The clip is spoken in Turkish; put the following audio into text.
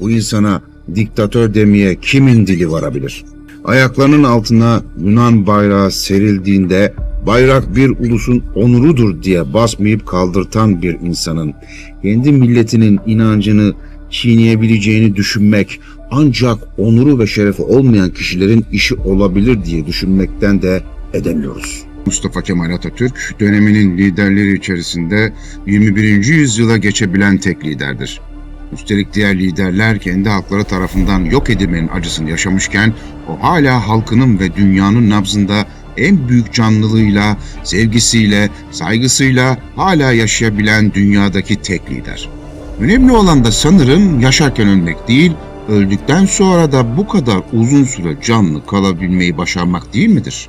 bu insana diktatör demeye kimin dili varabilir? Ayaklarının altına Yunan bayrağı serildiğinde bayrak bir ulusun onurudur diye basmayıp kaldırtan bir insanın kendi milletinin inancını çiğneyebileceğini düşünmek ancak onuru ve şerefi olmayan kişilerin işi olabilir diye düşünmekten de edemiyoruz. Mustafa Kemal Atatürk döneminin liderleri içerisinde 21. yüzyıla geçebilen tek liderdir. Üstelik diğer liderler kendi halkları tarafından yok edilmenin acısını yaşamışken o hala halkının ve dünyanın nabzında en büyük canlılığıyla, sevgisiyle, saygısıyla hala yaşayabilen dünyadaki tek lider. Önemli olan da sanırım yaşarken ölmek değil, öldükten sonra da bu kadar uzun süre canlı kalabilmeyi başarmak değil midir?